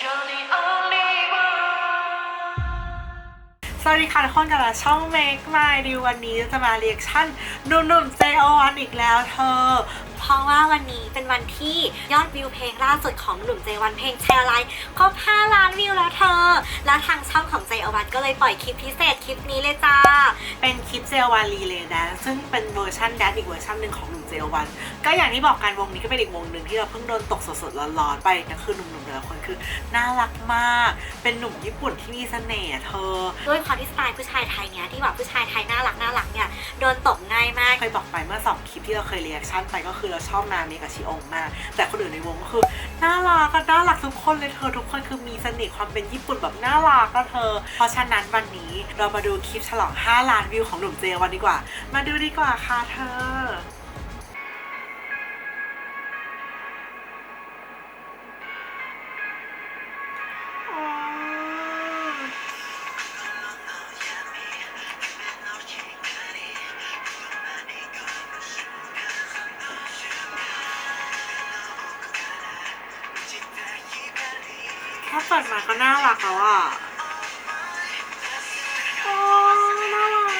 You're วัสดีค่ะทุกคนกับช่อง Make My ดีวันนี้จะมาเรียกชั่นหนุ่มๆ JO1 อีกแล้วเธอ เพราะว่าวันนี้เป็นวันที่ยอดวิวเพลงล่าสุดของหนุ่มเจวันเพลงแชร์ไลน์ครบ 5 ล้านวิวแล้วเธอ แล้วทางช่องของเจวันก็เลยปล่อยคลิปพิเศษคลิปนี้เลยจ้า เป็นคลิป JO1 Relay Dance ซึ่งเป็นเวอร์ชันแดนอีกเวอร์ชันหนึ่งของหนุ่ม JO1 ก็อย่างที่บอกกันวงนี้ก็เป็นอีกวงหนึ่งที่เราเพิ่งโดนตกสดๆร้อนๆไปก็คือหนุ่มๆแต่ละคนคือน่ารักมาก เป็นหนุ่มญี่ปุ่นที่มีเสน่ห์อะเธอด้วยความที่สไตล์ผู้ชายไทยเนี้ยที่แบบผู้ชายไทยน่ารักน่ารักเนี่ยโดนตกง่ายมาก เคยบอกไปเมื่อสองคลิปที่เราเคยเรียกชั่นไปก็คือเราชอบนาเมกับชิองมาก แต่คนอื่นในวงก็คือน่ารักก็น่ารักทุกคนเลยเธอทุกคนคือมีเสน่ห์ความเป็นญี่ปุ่นแบบน่ารักก็เธอ เพราะฉะนั้นวันนี้เรามาดูคลิปฉลอง 5 ล้านวิวของหนุ่มเจวันดีกว่า มาดูดีกว่าค่ะเธอ เปิดมาก็น่ารักแล้วอะโอ้น่ารัก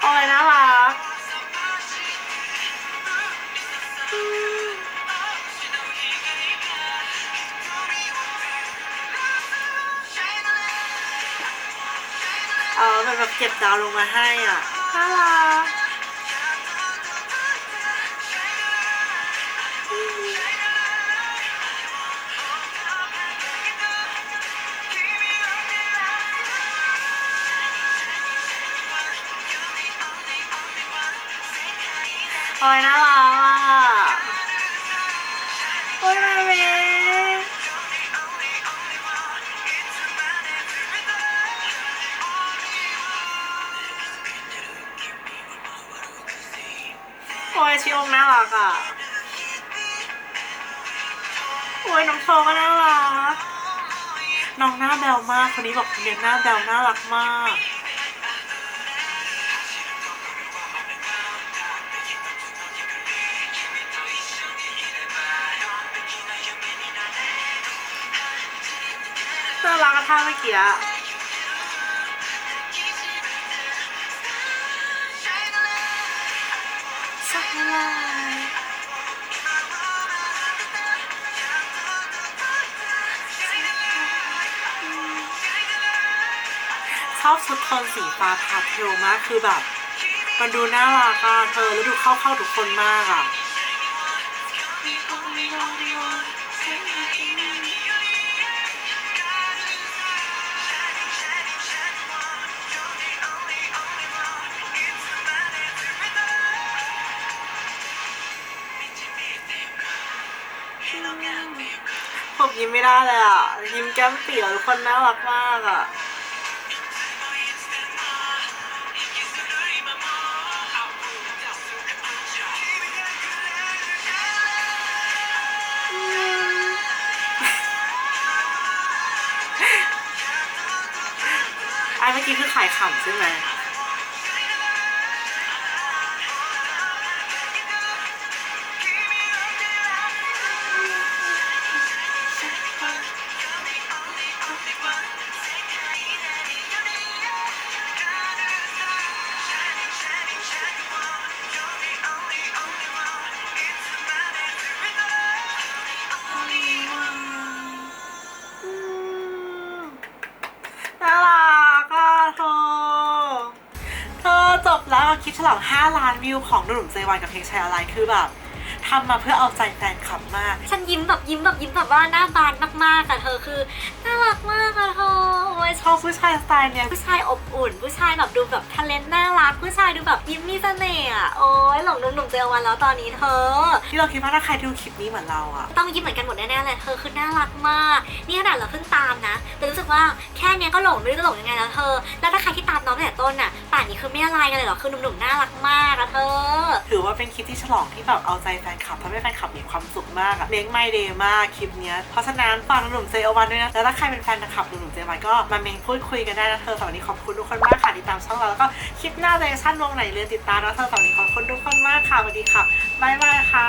โอ้ยน่ารักเออเป็นแบบเก็บดาวลงมาให้อะน่ารัก อ้ยน่ารักอะโอ้ยมาเมโอ้ยชิองน่ารักอะโอ้ยน้องโทก็น่ารักน้องหน้าแบวมากคนนี้บอกคนนี้หน้าแบวน่ารักมาก น่ารักอะท่าเมื่อกี้สักลายชอบชุดโทนสีฟ้าพาเทลมากคือแบบ มันดูน่ารักอะเธอแล้วดูเข้าเข้าทุกคนมากอะ ผมยิ้มไม่ได้เลยอะ ยิ้มแก้มเปียทุกคนน่ารักมากอะไอ้เมื่อกี้คือขายขำใช่ไหม คลิปฉลอง 5 ล้านวิวของหนุ่มเจวันกับเพลงชายอะไรคือแบบ ทำมาเพื่อเอาใจแฟนคลับมาก ฉันยิ้มแบบยิ้มแบบยิ้มแบบว่าหน้าบานมากๆอะเธอคือน่ารักมากอะเธอโอ้ยชอบผู้ชายสไตล์เนี้ยผู้ชายอบอุ่น ผู้ชายแบบดูแบบทะเลนน่ารักผู้ชายดูแบบยิ้มมีเสน่ห์อะโอ้ยหลงหนุ่มๆเจอวันแล้วตอนนี้เธอ ที่เราคิดว่าถ้าใครดูคลิปนี้เหมือนเราอะต้องยิ้มเหมือนกันหมดแน่ๆเลยเธอคือน่ารักมากนี่ขนาดเราเพิ่งตามนะแต่รู้สึกว่าแค่เนี้ยก็หลงไม่รู้จะหลงยังไงแล้วเธอ แล้วถ้าใครที่ตามน้องตั้งแต่ต้นน่ะป่านนี้คือไม่อะไรกันเลยเหรอคือหนุ่มๆน่ารักมากอะเธอ ถือว่าเป็นคลิปที่ฉลองที่แบบเอาใจแฟนนคลับทำให้แฟนคลับมีความสุขมากอะเล้งไม่เดย์มากคลิปเนี้ยเพราะฉะนั้นฝากหนุ่มเซอวันด้วยนะแล้วถ้าใครเป็นแฟนคลับหนุ่มเซอวันก็มาเมงพูดคุยกันได้นะเธอสำหรับนี้ขอบคุณทุกคนมากค่ะติดตามช่องเราแล้วก็คลิปหน้าเจชั่นวงไหนเรือติดตามนะเธอสำหรับนี้ขอบคุณทุกคนมากค่ะสวัสดีค่ะบ๊ายบายค่ะ